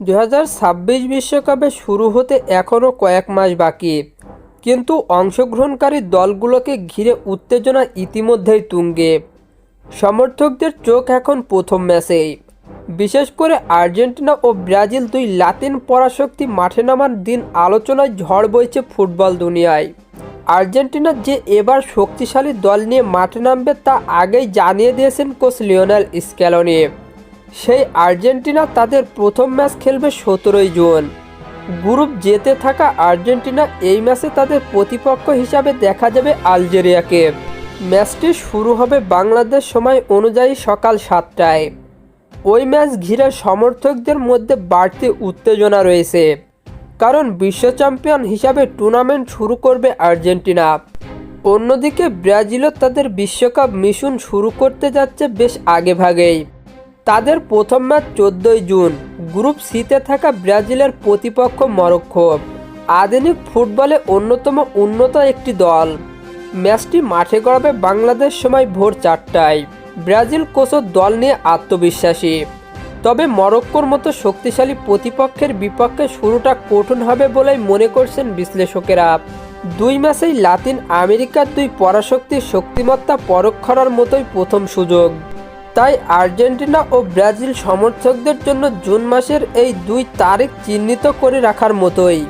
দু বিশ্বকাপে শুরু হতে এখনও কয়েক মাস বাকি। কিন্তু অংশগ্রহণকারী দলগুলোকে ঘিরে উত্তেজনা ইতিমধ্যেই তুঙ্গে। সমর্থকদের চোখ এখন প্রথম ম্যাচেই। বিশেষ করে আর্জেন্টিনা ও ব্রাজিল দুই লাতিন পরাশক্তি মাঠে নামার দিন আলোচনায় ঝড় বইছে ফুটবল দুনিয়ায়। আর্জেন্টিনা যে এবার শক্তিশালী দল নিয়ে মাঠে নামবে তা আগেই জানিয়ে দিয়েছেন কোচ লিওনেল স্ক্যালোনি। সেই আর্জেন্টিনা তাদের প্রথম ম্যাচ খেলবে সতেরোই জুন। গ্রুপ জেতে থাকা আর্জেন্টিনা এই ম্যাচে তাদের প্রতিপক্ষ হিসাবে দেখা যাবে আলজেরিয়াকে। ম্যাচটি শুরু হবে বাংলাদেশ সময় অনুযায়ী সকাল সাতটায়। ওই ম্যাচ ঘিরে সমর্থকদের মধ্যে বাড়তি উত্তেজনা রয়েছে। কারণ বিশ্ব চ্যাম্পিয়ন হিসাবে টুর্নামেন্ট শুরু করবে আর্জেন্টিনা। অন্যদিকে ব্রাজিলও তাদের বিশ্বকাপ মিশন শুরু করতে যাচ্ছে বেশ আগেভাগেই। তাদের প্রথম ম্যাচ চোদ্দোই জুন, গ্রুপ সিতে থাকা ব্রাজিলের প্রতিপক্ষ মরক্কো। আধুনিক ফুটবলে অন্যতম উন্নত একটি দল। ম্যাচটি মাঠে গড়াবে বাংলাদেশ সময় ভোর চারটায়। ব্রাজিল কোচও দল নিয়ে আত্মবিশ্বাসী। তবে মরক্কোর মতো শক্তিশালী প্রতিপক্ষের বিপক্ষে শুরুটা কঠিন হবে বলেই মনে করছেন বিশ্লেষকেরা। দুই ম্যাচেই লাতিন আমেরিকার দুই পরাশক্তির শক্তিমত্তা পরখ করার মতোই প্রথম সুযোগ। তাই আর্জেন্টিনা ও ব্রাজিল সমর্থকদের জন্য জুন মাসের এই দুই তারিখ চিহ্নিত করে রাখার মতোই।